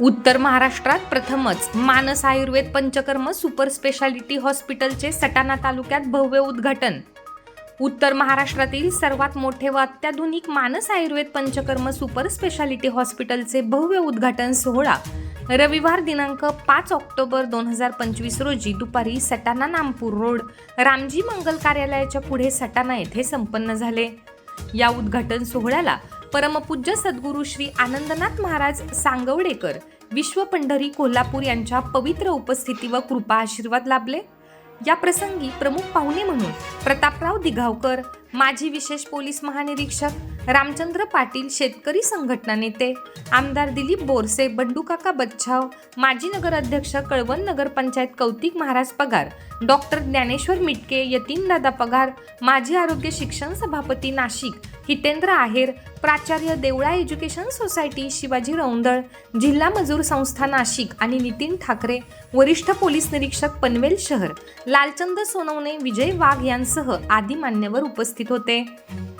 उत्तर महाराष्ट्रात प्रथमच मानस आयुर्वेद पंचकर्म सुपर स्पेशालिटी हॉस्पिटलचे सटाणा तालुक्यात भव्य उद्घाटन. उत्तर महाराष्ट्रातील सर्वात मोठे व अत्याधुनिक मानस आयुर्वेद पंचकर्म सुपर स्पेशालिटी हॉस्पिटलचे भव्य उद्घाटन सोहळा. रविवार दिनांक पाच ऑक्टोबर दोन हजार पंचवीस रोजी दुपारी सटाणा नामपूर रोड रामजी मंगल कार्यालयाच्या पुढे सटाणा येथे संपन्न झाले. या उद्घाटन सोहळ्याला परमपूज्य सद्गुरू श्री आनंदनाथ महाराज सांगवडेकर विश्व पंढरी कोल्हापूर यांच्या पवित्र उपस्थिती व कृपा आशीर्वाद लाभले. या प्रसंगी प्रमुख पाहुणे म्हणून प्रतापराव दिघावकर माजी विशेष पोलीस महानिरीक्षक रामचंद्र पाटील शेतकरी संघटना नेते आमदार दिलीप बोरसे बंडूकाका बच्छाव माजी नगराध्यक्ष कळवण नगरपंचायत कौतिक महाराज पगार डॉक्टर ज्ञानेश्वर मिटके यतीनदादा पगार माजी आरोग्य शिक्षण सभापती नाशिक हितेंद्र आहेर प्राचार्य देवळा एज्युकेशन सोसायटी शिवाजी रौंदळ जिल्हा मजूर संस्था नाशिक आणि नितीन ठाकरे वरिष्ठ पोलीस निरीक्षक पनवेल शहर लालचंद सोनवणे विजय वाघ यांसह आदी मान्यवर उपस्थित होते.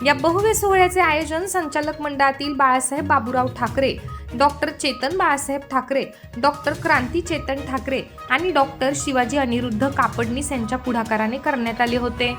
या भव्य सोहळ्याचे आयोजन संचालक मंडळातील बाळासाहेब बाबूराव ठाकरे डॉक्टर चेतन बाळासाहेब ठाकरे डॉक्टर क्रांती चेतन ठाकरे आणि डॉक्टर शिवाजी अनिरुद्ध कापडनीस यांच्या पुढाकाराने करण्यात आले होते.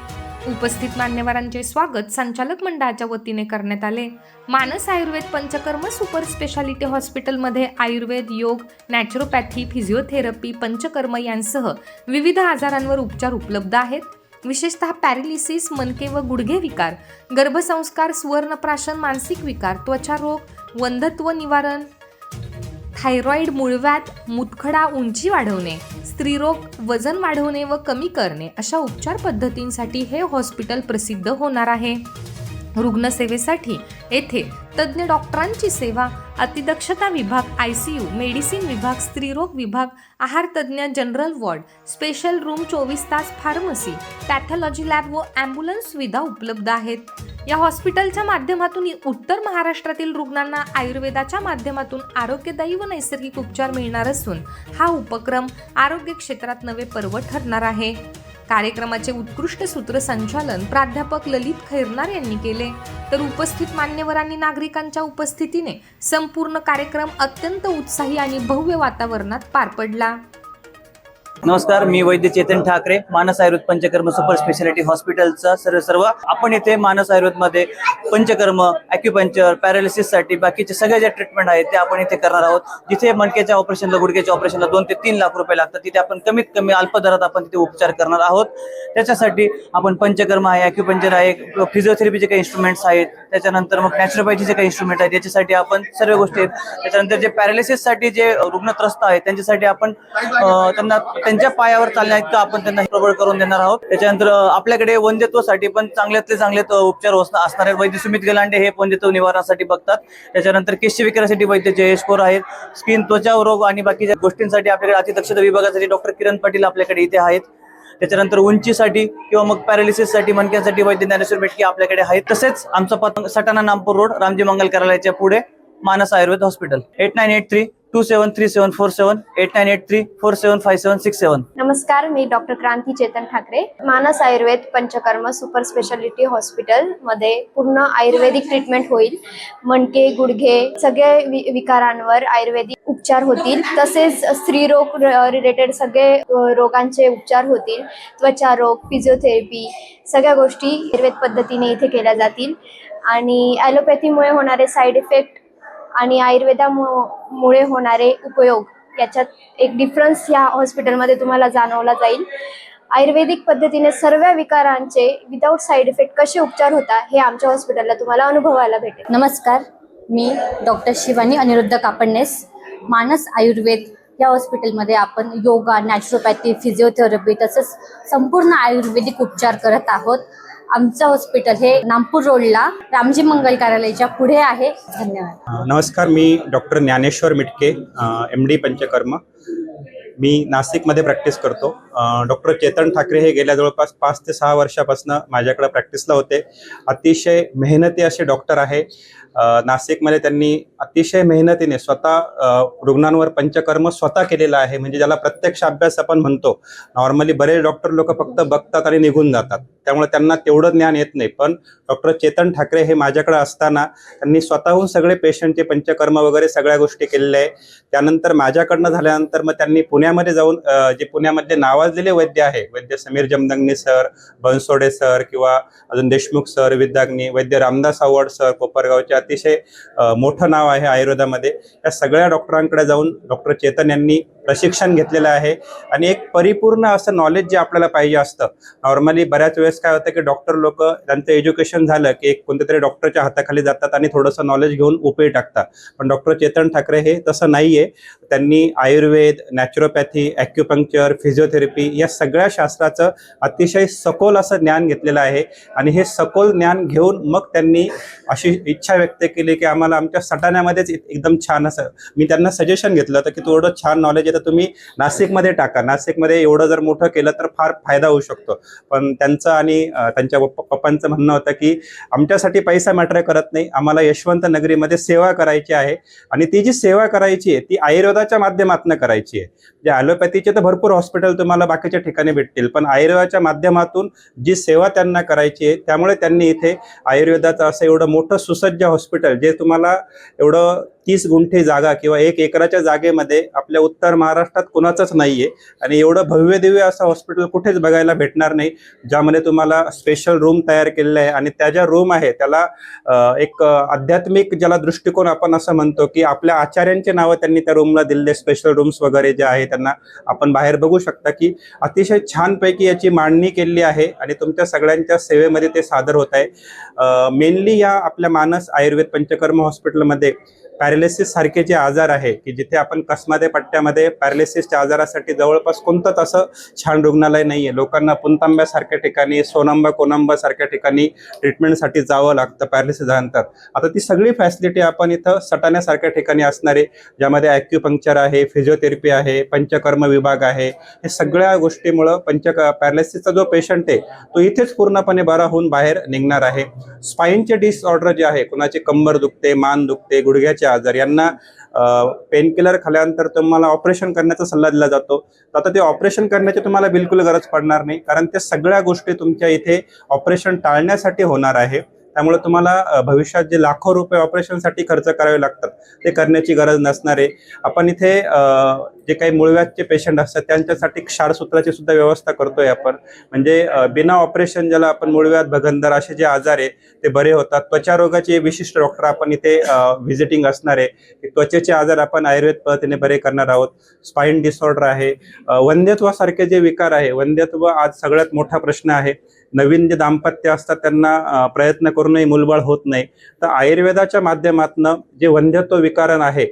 उपस्थित मान्यवरांचे स्वागत संचालक मंडळाच्या वतीने करण्यात आले. मानस आयुर्वेद पंचकर्म सुपर स्पेशालिटी हॉस्पिटलमध्ये आयुर्वेद योग नॅचरोपॅथी फिजिओथेरपी पंचकर्म यांसह विविध आजारांवर उपचार उपलब्ध आहेत. विशेषतः पॅरिलिसिस मनके व गुडघे विकार गर्भसंस्कार सुवर्णप्राशन मानसिक विकार त्वचा रोग वंधत्व निवारण थायरॉईड मुळव्यात मुतखडा उंची वाढवणे स्त्रीरोग वजन वाढवणे व कमी करणे अशा उपचार पद्धतींसाठी हे हॉस्पिटल प्रसिद्ध होणार आहे. रुग्णसेवेसाठी. येथे तज्ज्ञ डॉक्टरांची सेवा अतिदक्षता विभाग आय सी यू मेडिसिन विभाग स्त्रीरोग विभाग आहार तज्ज्ञ जनरल वॉर्ड स्पेशल रूम चोवीस तास फार्मसी पॅथॉलॉजी लॅब व ॲम्ब्युलन्स सुविधा उपलब्ध आहेत. या हॉस्पिटलच्या माध्यमातून उत्तर महाराष्ट्रातील रुग्णांना आयुर्वेदाच्या माध्यमातून आरोग्यदायी व नैसर्गिक उपचार मिळणार असून हा उपक्रम आरोग्य क्षेत्रात नवे पर्व ठरणार आहे. कार्यक्रमाचे उत्कृष्ट सूत्रसंचालन प्राध्यापक ललित खैरनार यांनी केले. तर उपस्थित मान्यवरांनी नागरिकांच्या उपस्थितीने संपूर्ण कार्यक्रम अत्यंत उत्साही आणि भव्य वातावरणात पार पडला. नमस्कार मी वैद्य चेतन ठाकरे मानस आयुर्वेद पंचकर्म सुपर स्पेशालिटी हॉस्पिटलचा सर्व सर्व. आपण इथे मानस आयुर्वेदमध्ये पंचकर्म अॅक्युपंचर पॅरालिसिससाठी बाकीचे सगळे जे ट्रीटमेंट आहेत ते आपण इथे करणार आहोत. जिथे मणक्याच्या ऑपरेशनला गुडघ्याच्या ऑपरेशनला दोन ते तीन लाख रुपये लागतात तिथे आपण कमीत कमी अल्प दरात आपण तिथे उपचार करणार आहोत. त्याच्यासाठी आपण पंचकर्म आहे अॅक्युपंचर आहे फिजिओथेरपीचे काही इन्स्ट्रुमेंट्स आहेत त्याच्यानंतर मग नॅचरोपॅथीचे काही इन्स्ट्रुमेंट आहेत याच्यासाठी आपण सर्व गोष्टी आहेत. त्याच्यानंतर जे पॅरालिसिससाठी जे रुग्ण त्रस्त आहेत त्यांच्यासाठी आपण त्यांना त्यांच्या पायावर चालण्या इतकं आपण त्यांना प्रबळ करून देणार आहोत. त्याच्यानंतर आपल्याकडे वंध्यत्वासाठी पण चांगल्यातले चांगले उपचार असणारे वैद्य सुमित गलांडे हे वंध्यत्व निवारणासाठी बघतात. त्याच्यानंतर केश विकारासाठी वैद्य जयेश कोर आहेत. स्किन त्वचा रोग आणि बाकीच्या गोष्टींसाठी आपल्याकडे अतिदक्षता विभागासाठी डॉक्टर किरण पाटील आपल्याकडे इथे आहेत. त्याच्यानंतर उंचीसाठी किंवा मग पॅरालिसिससाठी मणक्यांसाठी वैद्य ज्ञानेश्वर मेटके आपल्याकडे आहेत. तसेच आमचा पतंग सटाणा नामपूर रोड रामजी मंगल कार्यालयाच्या पुढे Manas Ayurveda hospital. Eight nine eight three two seven three seven four seven eight nine eight three four seven five seven six seven नमस्कार मी doctor Kranti Chetan Thackeray. Manas Ayurveda Panchakarma super speciality हॉस्पिटलमध्ये पूर्ण आयुर्वेदिक ट्रीटमेंट होईल. मणके गुडघे सगळे वि- विकारांवर आयुर्वेदिक उपचार होतील. तसेच स्त्रीरोग रिलेटेड सगळे अ, रोगांचे उपचार होतील. त्वचा रोग फिजिओथेरपी सगळ्या गोष्टी आयुर्वेद पद्धतीने इथे केल्या जातील. आणि ॲलोपॅथीमुळे होणारे साईड इफेक्ट आणि आयुर्वेदामुळे होणारे उपयोग याच्यात एक डिफरन्स या हॉस्पिटलमध्ये तुम्हाला जाणवला जाईल. आयुर्वेदिक पद्धतीने सर्व विकारांचे विदाऊट साईड इफेक्ट कसे उपचार होता हे आमच्या हॉस्पिटलला तुम्हाला अनुभवायला भेटेल. नमस्कार मी डॉक्टर शिवानी अनिरुद्ध कापडनेस मानस आयुर्वेद या हॉस्पिटलमध्ये आपण योगा नॅचरोपॅथी फिजिओथेरपी तसंच संपूर्ण आयुर्वेदिक उपचार करत आहोत. आमचं हॉस्पिटल हे नामपूर रोडला रामजी मंगल कार्यालयाच्या पुढे आहे. धन्यवाद. नमस्कार मी doctor Dnyaneshwar Mitke M D Panchakarma. मी नाशिकमध्ये प्रॅक्टिस करतो. डॉक्टर चेतन ठाकरे हे गेल्या जवळपास पाच ते सहा वर्षापासून माझ्याकडे प्रॅक्टिसला होते. अतिशय मेहनती असे डॉक्टर आहे. नाशिकमध्ये त्यांनी अतिशय मेहनतीने स्वतः रुग्णांवर पंचकर्म स्वतः केलेलं आहे. म्हणजे ज्याला प्रत्यक्ष अभ्यास आपण म्हणतो नॉर्मली बरेच डॉक्टर लोक फक्त बघतात आणि निघून जातात. त्यामुळे त्यांना तेवढं ज्ञान येत नाही. पण डॉक्टर चेतन ठाकरे हे माझ्याकडे असताना त्यांनी स्वतःहून सगळे पेशंटचे पंचकर्म वगैरे सगळ्या गोष्टी केलेल्या आहे त्यानंतर माझ्याकडनं झाल्यानंतर मग त्यांनी पुण्यामध्ये जाऊन जे पुण्यामधले नावाजलेले वैद्य आहे वैद्य समीर जमदंगने सर बनसोडे सर किंवा अजून देशमुख सर विद्याग्नी वैद्य रामदास आव्हाड सर कोपरगावचे अतिशय मोठं नाव आहे आयुर्वेदामध्ये. या सगळ्या डॉक्टरांकडे जाऊन डॉक्टर चेतन यांनी प्रशिक्षण घेतलेलं आहे. आणि एक परिपूर्ण असं नॉलेज जे आपल्याला पाहिजे असतं. नॉर्मली बऱ्याच वेळेस काय होतं की डॉक्टर लोक त्यांचं एज्युकेशन झालं की एक कोणत्या तरी डॉक्टरच्या हाताखाली जातात आणि थोडंसं नॉलेज घेऊन उपयोग टाकतात. पण डॉक्टर चेतन ठाकरे हे तसं नाहीये. त्यांनी आयुर्वेद नॅचरोपॅथी ॲक्युपंक्चर फिजिओथेरपी या सगळ्या शास्त्राचं अतिशय सखोल असं ज्ञान घेतलेलं आहे. आणि हे सखोल ज्ञान घेऊन मग त्यांनी अशी इच्छा व्यक्त केली की आम्हाला आमच्या सटाण्यामध्येच एकदम छान असं मी त्यांना सजेशन घेतलं होतं की तू एवढं छान नॉलेज आहे तर तुम्ही नाशिकमध्ये टाका. नाशिकमध्ये एवढं जर मोठं केलं तर फार फायदा होऊ शकतो. पण त्यांचं आणि त्यांच्या पप्पांचं म्हणणं होतं की आमच्यासाठी पैसा मॅटर करत नाही. आम्हाला यशवंत नगरीमध्ये सेवा करायची आहे. आणि ती जी सेवा करायची आहे ती आयुर्वेद आयुर्वेदाच्या माध्यमातून करायची आहे. जे ॲलोपॅथीचे तर भरपूर हॉस्पिटल तुम्हाला बाकीच्या ठिकाणी भेटतील पण आयुर्वेदाच्या माध्यमातून जी सेवा त्यांना करायची आहे त्यामुळे त्यांनी इथे आयुर्वेदाचं असं एवढं मोठं सुसज्ज हॉस्पिटल जे तुम्हाला एवढं तीस गुंठे जागा किंवा एक एकराच्या जागेमध्ये आपल्या उत्तर महाराष्ट्रात कुणाचंच नाहीये आणि एवढं भव्यदिव्य असं हॉस्पिटल कुठेच बघायला भेटणार नाही ज्यामध्ये तुम्हाला स्पेशल रूम तयार केलेला आहे आणि त्या ज्या रूम आहे त्याला एक आध्यात्मिक ज्याला दृष्टिकोन आपण असं म्हणतो की आपल्या आचार्यांचे नावं त्यांनी त्या रूमला दिलेले स्पेशल रूम्स वगैरे जे आहे त्यांना आपण बाहेर बघू शकता की अतिशय छानपैकी याची मांडणी केलेली आहे आणि तुमच्या सगळ्यांच्या सेवेमध्ये ते सादर होत आहे. मेनली या आपल्या मानस आयुर्वेद पंचकर्म हॉस्पिटलमध्ये पॅरालिसिस सारखे जे आजार आहे की जिथे आपण कसमादे पट्ट्यामध्ये पॅरालिसिसच्या आजारासाठी जवळपास कोणतंच असं छान रुग्णालय नाही आहे लोकांना पुंतांब्यासारख्या ठिकाणी सोनांबा कोनांबा सारख्या ठिकाणी ट्रीटमेंटसाठी जावं लागतं पॅरालिसिस झाल्यानंतर. आता ती सगळी फॅसिलिटी आपण इथं सटाण्यासारख्या ठिकाणी असणारे ज्यामध्ये ॲक्युपंक्चर आहे फिजिओथेरपी आहे पंचकर्म विभाग आहे हे सगळ्या गोष्टीमुळं पंच पॅरालिसिसचा जो पेशंट आहे तो इथेच पूर्णपणे बरा होऊन बाहेर निघणार आहे. स्पाईनचे डिसऑर्डर जे आहे कुणाची कंबर दुखते मान दुखते गुडघ्याचे आजार. यांना पेन किलर खाल्यानंतर तुम्हाला ऑपरेशन करण्याचा सल्ला दिला जातो. तर आता ते ऑपरेशन करण्याची तुम्हाला बिलकुल गरज पडणार नाही. कारण त्या सगळ्या गोष्टी तुमच्या इथे ऑपरेशन टाळण्यासाठी होणार आहे. त्यामुळे तुम्हाला भविष्यात जे लाखो रुपये ऑपरेशनसाठी खर्च करावे लागतात ते करण्याची गरज नसणार आहे. आपण इथे जे काही मूळव्याधचे पेशंट असतात त्यांच्यासाठी क्षारसूत्राची सुद्धा व्यवस्था करतोय आपण. म्हणजे बिना ऑपरेशन ज्याला आपण मूळव्याध भगंदर असे जे आजार आहे ते बरे होतात. त्वचा रोगाचे विशिष्ट डॉक्टर आपण इथे व्हिजिटिंग असणार आहे. त्वचेचे आजार आपण आयुर्वेद पद्धतीने बरे करणार आहोत. स्पाईन डिसऑर्डर आहे. अ, वंध्यत्वासारखे जे विकार आहे वंध्यत्व आज सगळ्यात मोठा प्रश्न आहे. नवीन जे दाम्पत्य असतात त्यांना प्रयत्न करूनही मूलबळ होत नाही. तर आयुर्वेदाच्या माध्यमातून जे वंध्यत्व विकारण आहे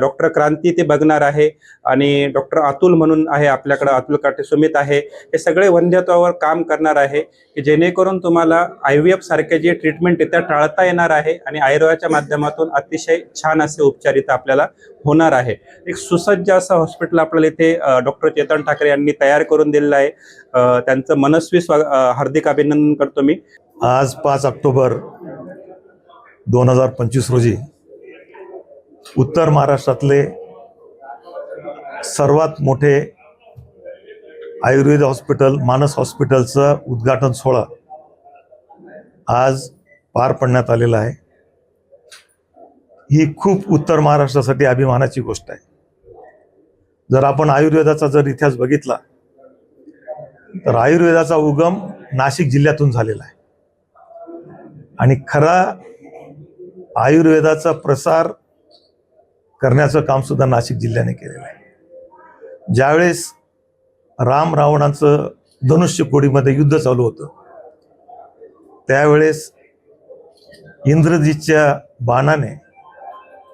डॉक्टर क्रांती ते बघणार आहे आणि डॉक्टर अतुल म्हणून आहे आपल्याकडं अतुल काटे सुमित आहे हे सगळे वंध्यत्वावर काम करणार आहे की जेणेकरून तुम्हाला आय व्ही एफ सारखे जे ट्रीटमेंट आहे त्या टाळता येणार आहे आणि आयुर्वेदाच्या माध्यमातून अतिशय छान असे उपचार इथं आपल्याला होणार आहे. एक सुसज्ज असं हॉस्पिटल आपल्याला इथे डॉक्टर चेतन ठाकरे यांनी तयार करून दिलेलं आहे. त्यांचं मनस्वी स्वा हार्दिक अभिनंदन करतो मी. आज पाच ऑक्टोबर दोन हजार पंचवीस रोजी उत्तर महाराष्ट्रातले सर्वात मोठे आयुर्वेद हॉस्पिटल मानस हॉस्पिटलचं उद्घाटन सोहळा आज पार पडण्यात आलेला आहे. ही खूप उत्तर महाराष्ट्रासाठी अभिमानाची गोष्ट आहे. जर आपण आयुर्वेदाचा जर इतिहास बघितला तर आयुर्वेदाचा उगम नाशिक जिल्ह्यातून झालेला आहे. आणि खरा आयुर्वेदाचा प्रसार करण्याचं काम सुद्धा नाशिक जिल्ह्याने केलेलं आहे. ज्यावेळेस राम रावणाचं धनुष्य कोडीमध्ये युद्ध चालू होतं त्यावेळेस इंद्रजीतच्या बाणाने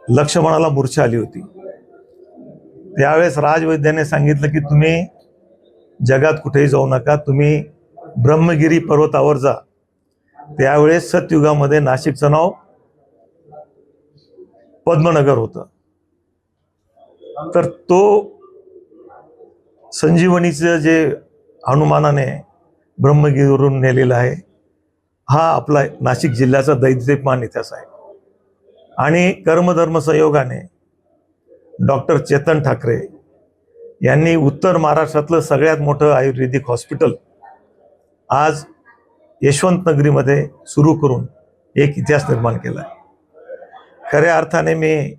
लक्ष्मणाला मूर्छा आली होती. त्यावेळेस राजवैद्याने सांगितलं की तुम्ही जगात कुठेही जाऊ नका तुम्ही ब्रह्मगिरी पर्वतावर जा. त्यावेळेस सतयुगामध्ये नाशिकचं नाव पद्मनगर होतं. तर तो संजीवनीचं जे हनुमानाने ब्रह्मगिरीवरून नेलेलं आहे हा आपला नाशिक जिल्ह्याचा दैत्यमान इतिहास आहे. आणि कर्मधर्म संयोगाने डॉक्टर चेतन ठाकरे यांनी उत्तर महाराष्ट्रातलं सगळ्यात मोठं आयुर्वेदिक हॉस्पिटल आज यशवंत नगरीमध्ये सुरू करून एक इतिहास निर्माण केला आहे. खऱ्या अर्थाने मी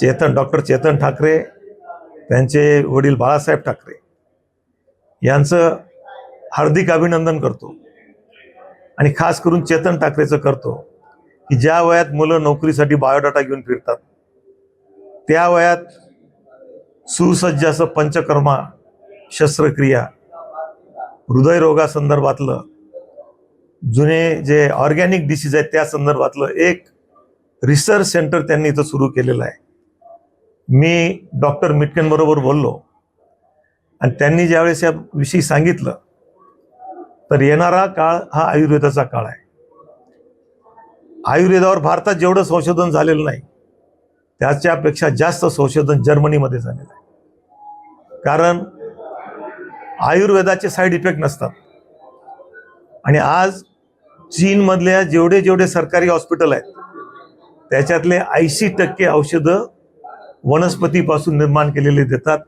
चेतन डॉक्टर चेतन ठाकरे त्यांचे वडील बाळासाहेब ठाकरे यांचं हार्दिक अभिनंदन करतो. आणि खास करून चेतन ठाकरेचं करतो की ज्या वयात मुलं नोकरीसाठी बायोडाटा घेऊन फिरतात त्या वयात सुसज्ज असं पंचकर्मा शस्त्रक्रिया हृदयरोगासंदर्भातलं जुने जे ऑर्गॅनिक डिसीज आहेत त्या संदर्भातलं एक रिसर्च सेंटर त्यांनी इथं सुरू केलेलं आहे. मी डॉक्टर मिटकेंबरोबर बोललो. आणि त्यांनी ज्यावेळेस या विषयी सांगितलं तर येणारा काळ हा आयुर्वेदाचा काळ आहे. आयुर्वेदावर भारतात जेवढं संशोधन झालेलं नाही त्याच्यापेक्षा जास्त संशोधन जर्मनीमध्ये झालेलं आहे. कारण आयुर्वेदाचे साईड इफेक्ट नसतात. आणि आज चीनमधल्या जेवढे जेवढे सरकारी हॉस्पिटल आहेत त्याच्यातले ऐंशी टक्के औषधं वनस्पतीपासून निर्माण केलेले देतात.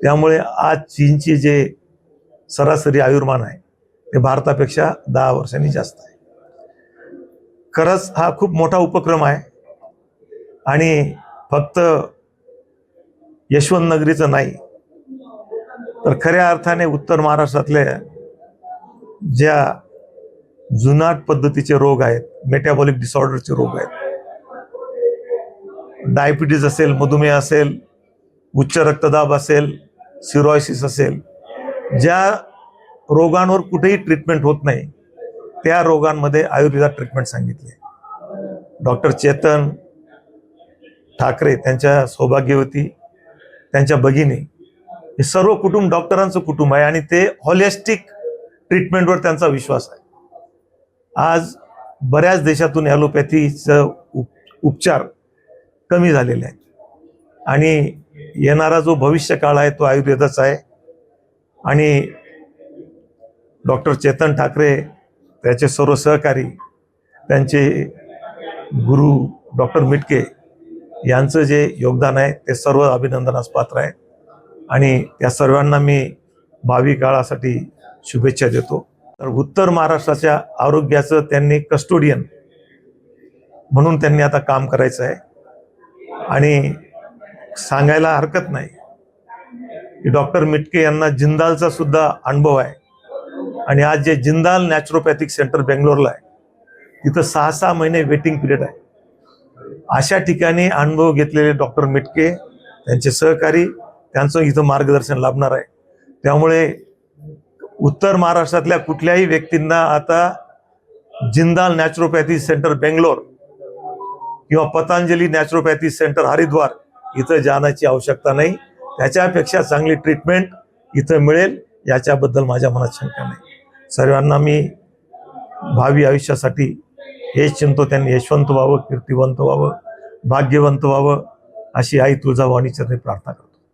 त्यामुळे आज चीनचे जे सरासरी आयुर्मान आहे ते भारतापेक्षा दहा वर्षांनी जास्त आहे. खरंच हा खूप मोठा उपक्रम आहे. आणि फक्त यशवंत नगरीचं नाही तर खऱ्या अर्थाने उत्तर महाराष्ट्रातल्या ज्या जुनाट पद्धतीचे रोग आहेत मेटाबॉलिक डिसऑर्डरचे रोग आहेत डायबिटीज असेल मधुमेह असेल उच्च रक्तदाब असेल सिरॉयसिस असेल ज्या रोगांवर कुठेही ट्रीटमेंट होत नाही त्या रोगांमध्ये आयुर्वेदात ट्रीटमेंट सांगितली. डॉक्टर चेतन ठाकरे त्यांच्या सौभाग्यवती त्यांच्या भगिनी हे सर्व कुटुंब डॉक्टरांचं कुटुंब आहे आणि ते हॉलिस्टिक ट्रीटमेंटवर त्यांचा विश्वास आहे. आज बऱ्याच देशातून ॲलोपॅथीचं उप उपचार कमी झालेले आहेत. आणि येणारा जो भविष्य काळ आहे तो आयुर्वेदाचा आहे. आणि डॉक्टर चेतन ठाकरे त्याचे सर्व सहकारी त्यांचे गुरु डॉक्टर मिटके यांचं जे योगदान आहे ते सर्व अभिनंदनास पात्र आहे. आणि त्या सर्वांना मी भावी काळासाठी शुभेच्छा देतो. तर उत्तर महाराष्ट्राच्या आरोग्याचं त्यांनी कस्टोडियन म्हणून त्यांनी आता काम करायचं आहे. आणि सांगायला हरकत नाही. की डॉक्टर मिटके यांना जिंदालचा सुद्धा अनुभव आहे. आणि आज जे जिंदाल नॅचरोपॅथिक सेंटर बेंगलोरला आहे तिथं सहा सहा महिने वेटिंग पिरियड आहे. अशा ठिकाणी अनुभव घेतलेले डॉक्टर मिटके त्यांचे सहकारी त्यांचं इथं मार्गदर्शन लाभणार आहे. त्यामुळे उत्तर महाराष्ट्रातल्या कुठल्याही व्यक्तींना आता जिंदाल नॅचरोपॅथी सेंटर बेंगलोर किंवा पतंजली नॅचरोपॅथी सेंटर हरिद्वार इथं जाण्याची आवश्यकता नाही. त्याच्यापेक्षा चांगली ट्रीटमेंट इथं मिळेल. याच्याबद्दल माझ्या मनात शंका नाही. सर्वांना मी भावी आयुष्यासाठी हेच चिंतो त्यांनी यशवंत व्हावं कीर्तिवंत व्हावं भाग्यवंत व्हावं अशी आई तुळजाभवानी चरणी प्रार्थना करतो.